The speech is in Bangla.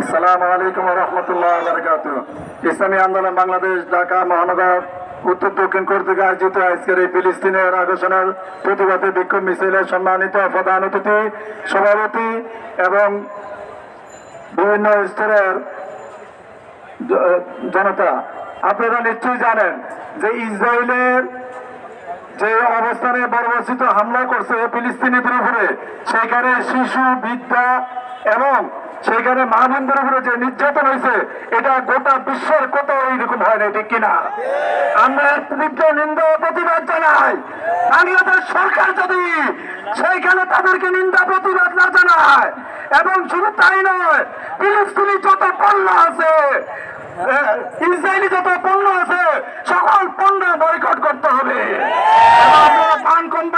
আসসালামু আলাইকুম রহমতুল্লাহ বারকাত ইসলামী আন্দোলন বাংলাদেশ, ঢাকা, মহানগর, উত্তর দক্ষিণ কর্তৃক আয়োজিত আজকের এই ফিলিস্তিনের আগোশনের প্রতিবাদে বিক্ষোভ মিছিলের সম্মানিত প্রধান অতিথি, সভাপতি এবং বিভিন্ন স্তরের জনতা। আপনারা নিশ্চয়ই জানেন যে ইসরায়েলের যে অবস্থানে বর্বরচিত হামলা করছে ফিলিস্তিনিদের উপরে সেখানে শিশু বিদ্যা এবং সেখানে মা উপরে যে নির্যাতন হয়েছে, এটা গোটা বিশ্বের কোথাও এইরকম হয় না ঠিক কিনা? আমরা তীব্র নিন্দা প্রতিবাদ জানাই। বাংলাদেশ সরকার যদি, সেইখানে তাদেরকে নিন্দা, প্রতিবাদ না জানায়, এবং শুধু তাই নয়, ফিলিস্তিনি যত পণ্য আছে ইসরায়েলি যত পণ্য আছে, সকল পণ্য বয়কট করতে হবে এবং আপনারা